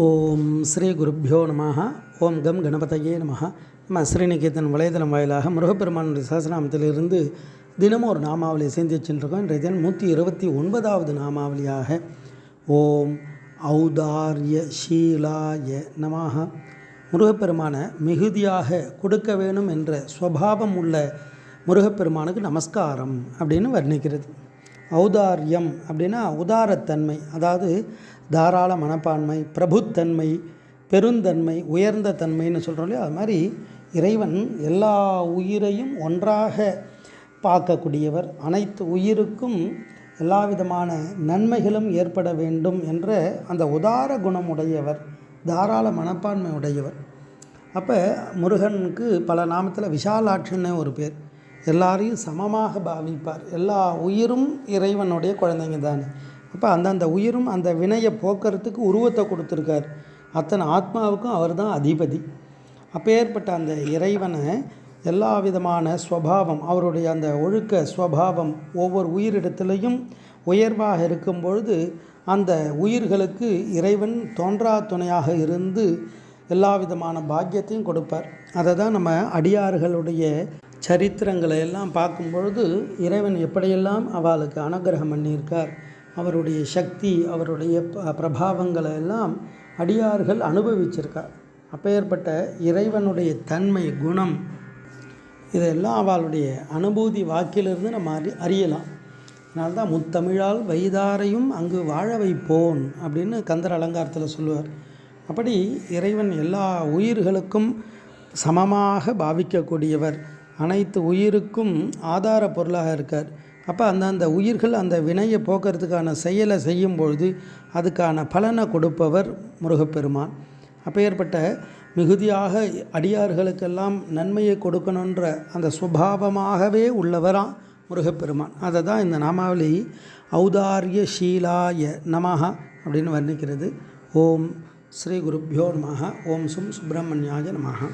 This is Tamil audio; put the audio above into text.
ஓம் ஸ்ரீ குருப்பியோ நம ஓம் கம் கணபதையே நம நம்ம ஸ்ரீநிகேதன் வலைதளம் வாயிலாக முருகப்பெருமானுடைய சாசனாமத்திலிருந்து தினமும் ஒரு நாமாவளியை சிந்திச்சுருக்கோம் இன்றைய தினம் நூற்றி இருபத்தி ஒன்பதாவது நாமாவளியாக ஓம் ஔதாரிய ஷீலாய நமஹ. முருகப்பெருமான மிகுதியாக கொடுக்க வேணும் என்ற ஸ்வபாவம் உள்ள முருகப்பெருமானுக்கு நமஸ்காரம் அப்படின்னு வர்ணிக்கிறது. ஔதாரியம் அப்படின்னா உதாரத்தன்மை அதாவது தாராள மனப்பான்மை பிரபுத்தன்மை பெருந்தன்மை உயர்ந்த தன்மைன்னு சொல்கிறோம் இல்லையா? அது மாதிரி இறைவன் எல்லா உயிரையும் ஒன்றாக பார்க்கக்கூடியவர். அனைத்து உயிருக்கும் எல்லா விதமான நன்மைகளும் ஏற்பட வேண்டும் என்ற அந்த உதார குணம் உடையவர் தாராள மனப்பான்மை உடையவர். அப்போ முருகனுக்கு பல நாமத்தில் விஷாலாட்சின்னு ஒரு பேர். எல்லாரையும் சமமாக பாவிப்பார். எல்லா உயிரும் இறைவனுடைய குழந்தைங்க தானே. அப்போ அந்தந்த உயிரும் அந்த வினையை போக்குறதுக்கு உருவத்தை கொடுத்துருக்கார். அத்தனை ஆத்மாவுக்கும் அவர் தான் அதிபதி அப்பேற்பட்ட அந்த இறைவனை எல்லா விதமான ஸ்வபாவம் அவருடைய அந்த ஒழுக்க ஸ்வபாவம் ஒவ்வொரு உயிரிடத்துலையும் உயர்வாக இருக்கும் பொழுது அந்த உயிர்களுக்கு இறைவன் தோன்றா துணையாக இருந்து எல்லா விதமான பாக்கியத்தையும் கொடுப்பார். அதை தான் நம்ம அடியார்களுடைய சரித்திரங்களை எல்லாம் பார்க்கும் பொழுது இறைவன் எப்படியெல்லாம் அவளுக்கு அனுகிரகம் பண்ணியிருக்கார் அவருடைய சக்தி அவருடைய ப- பிரபாவங்களை எல்லாம் அடியார்கள் அனுபவிச்சிருக்கார். அப்பேற்பட்ட இறைவனுடைய தன்மை குணம் இதெல்லாம் அவளுடைய அனுபூதி வாக்கிலிருந்து நம்ம அறி அறியலாம். அதனால்தான் முத்தமிழால் வைதாரையும் அங்கு வாழ வைப்போன் அப்படின்னு கந்தர் அலங்காரத்தில் சொல்லுவார். அப்படி இறைவன் எல்லா உயிர்களுக்கும் சமமாக பாவிக்கக்கூடியவர். அனைத்து உயிருக்கும் ஆதார பொருளாக இருக்கார். அப்போ அந்தந்த உயிர்கள் அந்த வினையை போக்குறதுக்கான செயலை செய்யும் பொழுது அதுக்கான பலனை கொடுப்பவர் முருகப்பெருமான். அப்பேற்பட்ட மிகுதியாக அடியார்களுக்கெல்லாம் நன்மையை கொடுக்கணுன்ற அந்த சுபாவமாகவே உள்ளவராம் முருகப்பெருமான். அதை தான் இந்த நாமாவளி ஔதாரிய ஷீலாய நமஹா அப்படின்னு வர்ணிக்கிறது. ஓம் ஸ்ரீ குருப்பியோ நமஹா ஓம் சும் சுப்பிரமணியாய நமஹா.